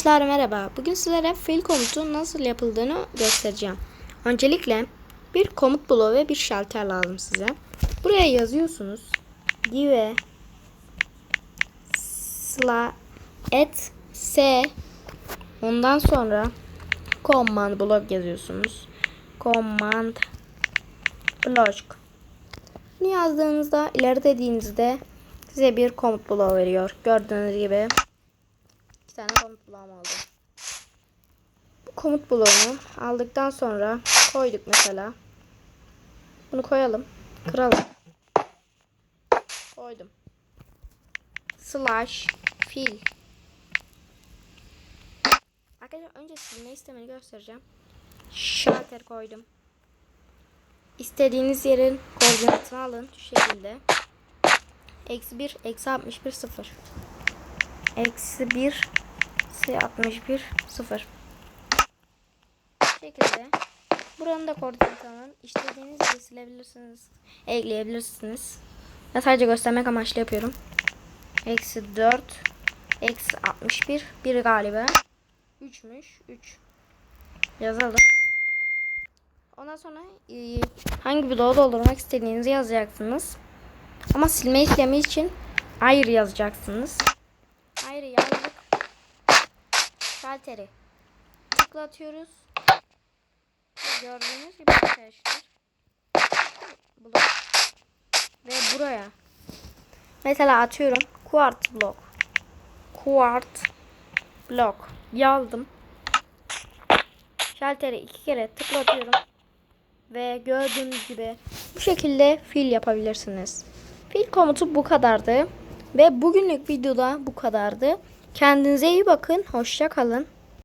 Arkadaşlar merhaba. Bugün sizlere fiil komutu nasıl yapıldığını göstereceğim. Öncelikle bir komut bloğu ve bir şalter lazım size. Buraya yazıyorsunuz. Give sla et s ondan sonra command block yazıyorsunuz. Command block. Bunu yazdığınızda ileri dediğinizde size bir komut bloğu veriyor. Gördüğünüz gibi iki tane komut bloğum oldu. Bu komut bloğunu aldıktan sonra koyduk mesela. Bunu koyalım. Kıralım. Koydum. Slash fill. Arkadaşlar önce silme istemini göstereceğim. Şalter koydum. İstediğiniz yerin koordinatını alın şu şekilde. Eksi 1, eksi 61, 0. Eksi 1, eksi 61, 0. Bu şekilde. Buranın da koordinatını alın. İstediğiniz yeri silebilirsiniz. Ekleyebilirsiniz. Ben sadece göstermek amaçlı yapıyorum. Eksi 4, eksi 61, 1 galiba. 3'müş, 3. Yazalım. Ondan sonra e, hangi bloğu doldurmak istediğinizi yazacaksınız. Ama silme işlemi için ayrı yazacaksınız. Ayrı yazdık. Şalteri tıklatıyoruz. Gördüğünüz gibi arkadaşlar. Blok. Ve buraya. Mesela atıyorum. Quart blok. Quart blok. Yazdım. Şalteri iki kere tıklatıyorum. Ve gördüğünüz gibi bu şekilde fil yapabilirsiniz. Fil komutu bu kadardı. Ve bugünlük videoda bu kadardı. Kendinize iyi bakın. Hoşça kalın.